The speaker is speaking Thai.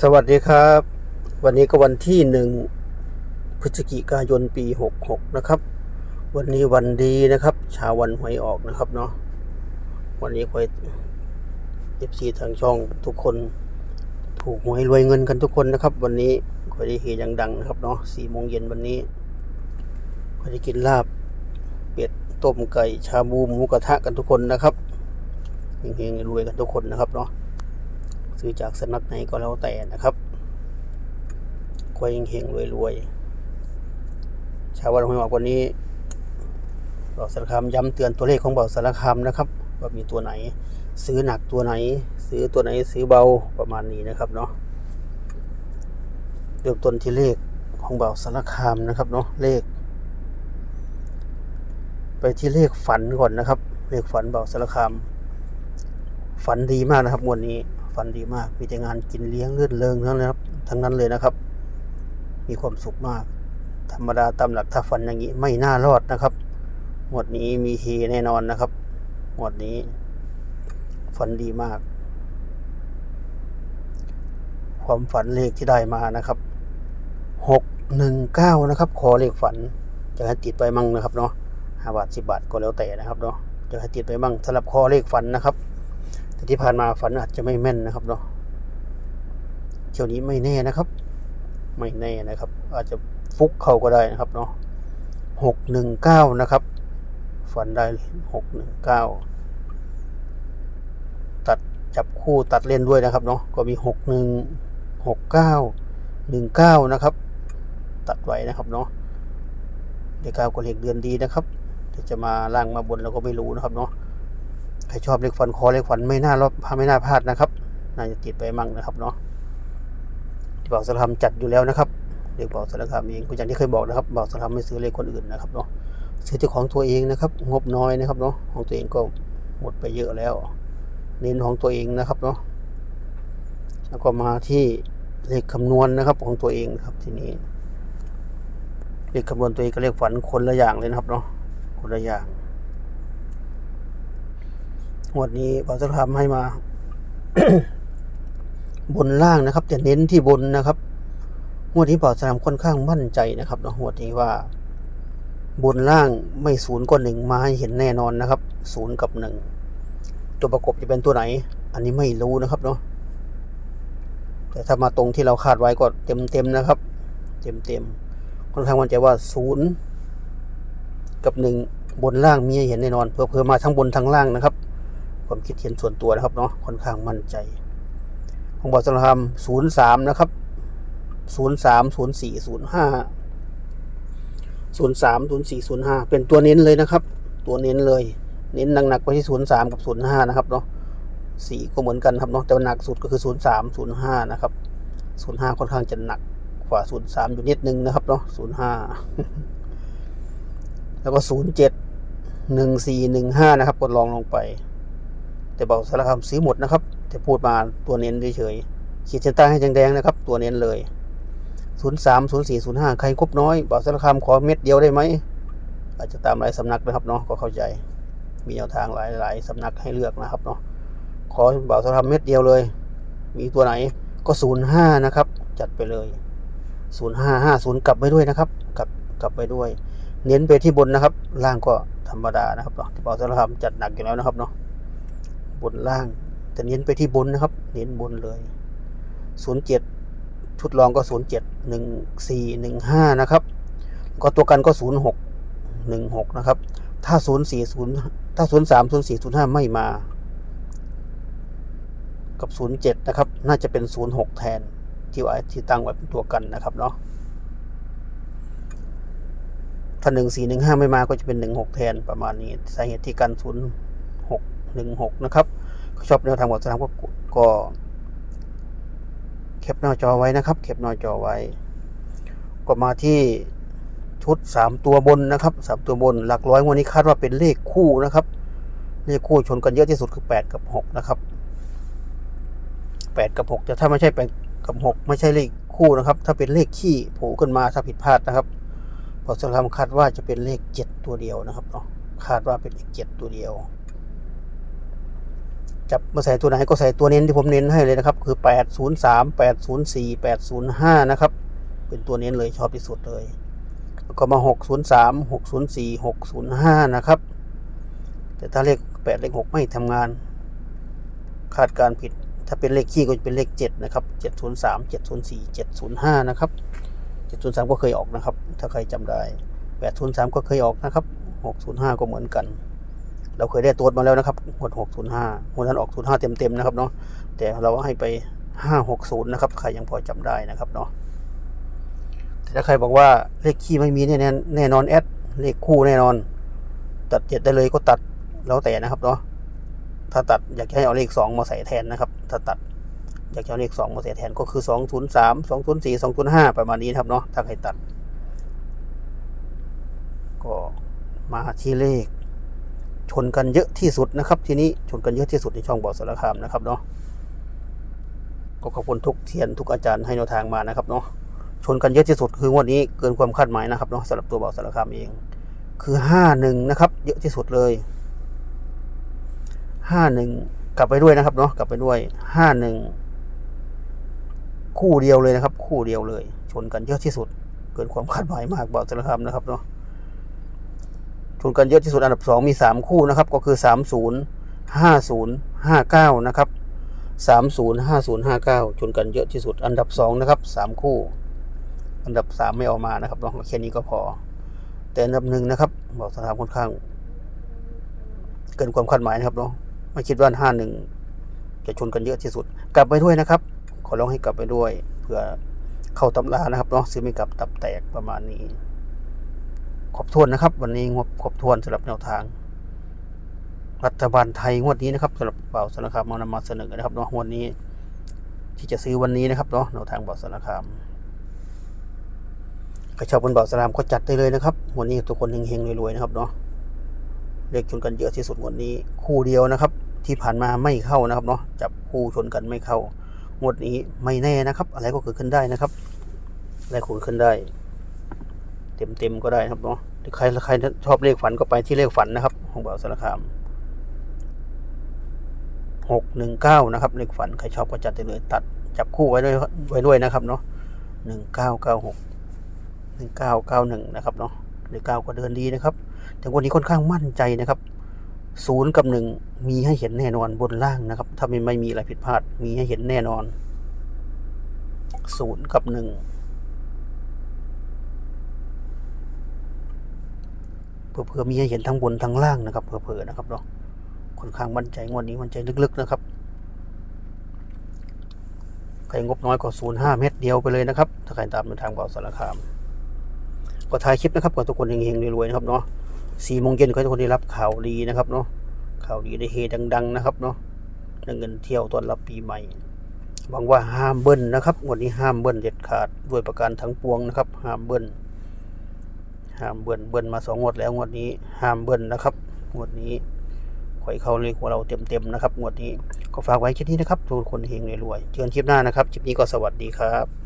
สวัสดีครับ วันนี้ก็วันที่หนึ่งพฤศจิกายนปีหกหกนะครับ วันนี้วันดีนะครับ ชาววันหวยออกนะครับเนาะวันนี้คอยเอฟซีทางช่องทุกคน ถูกหวยรวยเงินกันทุกคนนะครับ วันนี้คอยได้เฮยังดังนะครับเนาะสี่โมงเย็นวันนี้คอยได้กินลาบเป็ดต้มไก่ชาบูหมูกระทะกันทุกคนนะครับเฮงๆรวยกันทุกคนนะครับเนาะ ซื้อจากสำนักไหนก็แล้วแต่นะครับควยเฮงรวยๆชาววันหวยออกวันนี้บอกสารคามย้ำเตือนตัวเลขของบอกสารคามนะครับ ว่ามีตัวไหน ซื้อหนักตัวไหน ซื้อตัวไหนซื้อเบาประมาณนี้นะครับเนาะเริ่มต้นที่เลขของเบาสารคามนะครับเนาะเลข ไปที่เลขฝันก่อนนะครับ เลขฝันเบาสารคาม ฝันดีมากนะครับงวดนี้ ฝันดีมาก มีแต่งานกินเลี้ยงเลื่อนเริงทั้งนั้นครับ ทั้งนั้นเลยนะครับ มีความสุขมาก ธรรมดาตามหลักถ้าฝันอย่างนี้ไม่น่ารอดนะครับงวดนี้มีเฮแน่นอนนะครับงวดนี้ฝันดีมาก ความฝันเลขที่ได้มานะครับหกหนึ่งเก้านะครับ ขอเลขฝันจะให้ติดไปมั่งนะครับเนาะห้าบาทสิบาทก็แล้วแต่นะครับเนาะจะให้ติดไปมั่งสำหรับคอเลขฝันนะครับ แต่ที่ผ่านมาฝันอาจจะไม่แม่นนะครับเนาะเที่ยวนี้ไม่แน่นะครับ ไม่แน่นะครับ อาจจะฟุกเข้าก็ได้นะครับเนาะหกหนึ่งเก้านะครับ ฝันได้หกหนึ่งเก้าตัดจับคู่ตัดเล่นด้วยนะครับเนาะก็มีหกหนึ่งหกเก้าหนึ่งเก้านะครับ ตัดไว้นะครับเนาะเดี๋ยวก้าวก็เลขเดือนดีนะครับจะมาล่างมาบนเราก็ไม่รู้นะครับเนาะ ใครชอบเลขฝันคอเลขฝันไม่น่ารอบไม่น่าพลาดนะครับ น่าจะติดไปมั่งนะครับเนาะที่บอกสารคามจัดอยู่แล้วนะครับเรียกบอกสารคามเองก็อย่างที่เคยบอกนะครับบอกสารคามไม่ซื้อเลขคนอื่นนะครับเนาะซื้อแต่ของตัวเองนะครับ งบน้อยนะครับเนาะของตัวเองก็หมดไปเยอะแล้ว เน้นของตัวเองนะครับเนาะแล้วก็มาที่เลขคำนวณนะครับของตัวเองครับทีนี้เลขคำนวณตัวเองกับเลขฝันคนละอย่างเลยนะครับเนาะคนละอย่าง งวดนี้เราจะทำให้มา บนล่างนะครับ แต่เน้นที่บนนะครับงวดนี้ป่าสนามค่อนข้างมั่นใจนะครับเนาะงวดนี้ว่า บนล่างไม่ศูนย์ก็หนึ่งมาให้เห็นแน่นอนนะครับศูนย์กับหนึ่งตัวประกบจะเป็นตัวไหน อันนี้ไม่รู้นะครับเนาะแต่ถ้ามาตรงที่เราคาดไว้ก็เต็มเต็มๆนะครับ เต็มเต็มๆค่อนข้างมั่นใจว่าศูนย์กับหนึ่งบนล่างมีใหเห็นแน่นอนเพื่อเพื่อมาทั้งบนทั้งล่างนะครับ ความคิดเห็นส่วนตัวนะครับเนาะค่อนข้างมั่นใจ ของบอสารคามศูนย์สามนะครับศูนย์สามศูนย์สี่ศูนย์ห้าศูนย์สามศูนย์สี่ศูนย์ห้าเป็นตัวเน้นเลยนะครับ ตัวเน้นเลย เน้นหนักๆไปที่ศูนย์สามกับศูนย์ห้านะครับเนาะสี่ก็เหมือนกันครับเนาะแต่ว่าหนักสุดก็คือศูนย์สามศูนย์ห้านะครับศูนย์ห้าค่อนข้างจะหนักกว่าศูนย์สามอยู่นิดนึงนะครับเนาะศูนย์ห้าแล้วก็ศูนย์เจ็ดหนึ่งสี่หนึ่งห้านะครับกดลองลงไป แต่เบอกสารคามซื้อหมดนะครับ แต่พูดมาตัวเน้นเฉยๆขีดเส้นใต้ให้แดงๆนะครับ ตัวเน้นเลย0 3 0 4 0 5 ใครครบน้อยเบอกสารคามขอเม็ดเดียวได้ไหม อาจจะตามหลายสำนักนะครับเนาะก็เข้าใจ มีแนวทางหลายๆสำนักให้เลือกนะครับเนาะขอเบอกสารคามเม็ดเดียวเลย มีตัวไหนก็ 0 5 นะครับ จัดไปเลย 0 5 5 0 กลับไปด้วยนะครับกลับกลับไปด้วย เน้นไปที่บนนะครับ ล่างก็ธรรมดานะครับเนาะที่บอกสารคามจัดหนักอยู่แล้วนะครับเนาะ บนล่าง แต่เน้นไปที่บนนะครับ เน้นบนเลย07ชุดรองก็07 14 15นะครับก็ตัวกันก็06 16นะครับ ถ้า040ถ้า03 04 05ไม่มา กับ07นะครับ น่าจะเป็น06แทนที่ว่าที่ตั้งไว้เป็นตัวกันนะครับเนาะถ้า14 15ไม่มาก็จะเป็น16แทนประมาณนี้ สาเหตุที่กัน06 16 นะครับชอบแนวทางบทสนามก็ก็แคปหน้าจอไว้นะครับแคปหน้าจอไว้ ก็มาที่ชุดสามตัวบนนะครับสามตัวบน หลักร้อยวันนี้คาดว่าเป็นเลขคู่นะครับเลขคู่ชนกันเยอะที่สุดคือแปดกับหกนะครับแปดกับหกแต่ถ้าไม่ใช่แปดกับหกไม่ใช่เลขคู่นะครับ ถ้าเป็นเลขขี้โผล่ขึ้นมาถ้าผิดพลาดนะครับพอสารคามคาดว่าจะเป็นเลขเจ็ดตัวเดียวนะครับเนาะคาดว่าเป็นเลขเจ็ดตัวเดียว จับมาใส่ตัวไหนก็ใส่ตัวเน้นที่ผมเน้นให้เลยนะครับ คือแปดศูนย์สามแปดศูนย์สี่แปดศูนย์ห้านะครับ เป็นตัวเน้นเลยชอบที่สุดเลย แล้วก็มาหกศูนย์สามหกศูนย์สี่หกศูนย์ห้านะครับ แต่ถ้าเลขแปดเลขหกไม่ทำงาน คาดการผิด ถ้าเป็นเลขขี้ก็จะเป็นเลขเจ็ดนะครับเจ็ดศูนย์สามเจ็ดศูนย์สี่เจ็ดศูนย์ห้านะครับเจ็ดศูนย์สามก็เคยออกนะครับ ถ้าใครจำได้แปดศูนย์สามก็เคยออกนะครับหกศูนย์ห้าก็เหมือนกัน เราเคยได้ตัวมาแล้วนะครับหมดหกศูนย์ห้าหมดนั้นออกศูนย์ห้าเต็มๆนะครับเนาะแต่เราให้ไปห้าหกศูนย์นะครับใครยังพอจำได้นะครับเนาะแต่ถ้าใครบอกว่าเลขขี้ไม่มีแน่ๆแน่นอนแอดเลขคู่แน่นอน ตัดเจ็ดได้เลยก็ตัดแล้วแต่นะครับเนาะถ้าตัดอยากให้เอาเลขสองมาใส่แทนนะครับ ถ้าตัดอยากจะเอาเลขสองมาใส่แทนก็คือสองศูนย์สามสองศูนย์สี่สองศูนย์ห้าประมาณนี้ครับเนาะถ้าใครตัด ก็มาที่เลข ชนกันเยอะที่สุดนะครับ ทีนี้ชนกันเยอะที่สุดในช่องบอสารคามนะครับเนาะก็ขอบคุณทุกเทียนทุกอาจารย์ให้แนวทางมานะครับเนาะชนกันเยอะที่สุดคืองวดนี้เกินความคาดหมายนะครับเนาะสำหรับตัวบอสารคามเอง คือห้าหนึ่งนะครับ เยอะที่สุดเลยห้าหนึ่งกลับไปด้วยนะครับเนาะกลับไปด้วยห้าหนึ่งคู่เดียวเลยนะครับ คู่เดียวเลย ชนกันเยอะที่สุด เกินความคาดหมายมากบอสารคามนะครับเนาะ ชนกันเยอะที่สุดอันดับสองมีสามคู่นะครับ ก็คือสามศูนย์ห้าศูนย์ห้าเก้านะครับสามศูนย์ห้าศูนย์ห้าเก้าชนกันเยอะที่สุดอันดับสองนะครับสามคู่ อันดับสามไม่เอามานะครับเนาะแค่นี้ก็พอ แต่อันดับหนึ่งนะครับ บอกสถานค่อนข้าง เกินความคาดหมายนะครับเนาะไม่คิดว่าห้าหนึ่งจะชนกันเยอะที่สุด กลับไปด้วยนะครับ ขอร้องให้กลับไปด้วยเพื่อเข้าตำรานะครับเนาะซื้อไม่กลับตับแตกประมาณนี้ ครบถ้วนนะครับ วันนี้งบครบถ้วนสำหรับแนวทาง รัฐบาลไทยงวดนี้นะครับสำหรับเบาสารคามานำมาเสนอนะครับเนาะงวดนี้ ที่จะซื้อวันนี้นะครับเนาะแนวทางเบาสารคามใครชอบบนเบาสารคามก็จัดได้เลยนะครับวันนี้ทุกคนเฮงๆรวยๆนะครับเนาะเลขชนกันเยอะที่สุดงวันนี้ คู่เดียวนะครับ ที่ผ่านมาไม่เข้านะครับเนาะจับคู่ชนกันไม่เข้างวดนี้ไม่แน่นะครับ อะไรก็เกิดขึ้นได้นะครับอะไรก็เกิดขึ้นได้ เต็มๆก็ได้ครับเนาะใครใครชอบเลขฝันก็ไปที่เลขฝันนะครับ ของบ่าวสารคามหกหนึ่งเก้านะครับ เลขฝันใครชอบก็จัดได้เลย ตัดจับคู่ไว้ด้วยไว้ด้วยนะครับเนาะหนึ่งเก้าเก้าหกหนึ่งเก้าเก้าหนึ่งนะครับเนาะเลขเก้าก็เดินดีนะครับ แต่วันนี้ค่อนข้างมั่นใจนะครับศูนย์กับหนึ่งมีให้เห็นแน่นอนบนล่างนะครับ ถ้าไม่ไม่มีอะไรผิดพลาด มีให้เห็นแน่นอนศูนย์กับหนึ่ง เผื่อมีให้เห็นทั้งบนทั้งล่างนะครับเผื่อๆนะครับเนาะค่อนข้างมั่นใจงวดนี้มั่นใจลึกๆนะครับใครงบน้อยกว่า0 5เม็ดเดียวไปเลยนะครับถ้าใครตามในทางเบาสารคามก็ถ่ายคลิปนะครับกับทุกคนเฮงๆรวยๆนะครับเนาะสี่โมงเย็นก็ให้ทุกคนได้รับข่าวดีนะครับเนาะข่าวดีได้เฮดัง ๆ นะครับเนาะเงินเที่ยวตอนรับปีใหม่หวังว่าห้ามเบิ้ลนะครับงวดนี้ห้ามเบิ้ลเด็ดขาดด้วยประการทั้งปวงนะครับห้ามเบิ้ล ห้ามเบิ้ลเบิ้ลมาสองงวดแล้วงวดนี้ห้ามเบิ้ลนะครับงวดนี้ข่อยเข้าเลยของเราเต็มๆนะครับงวดนี้ก็ฝากไว้แค่นี้นะครับทุกคนเฮงรวยๆเจอกันคลิปหน้านะครับคลิปนี้ก็สวัสดีครับ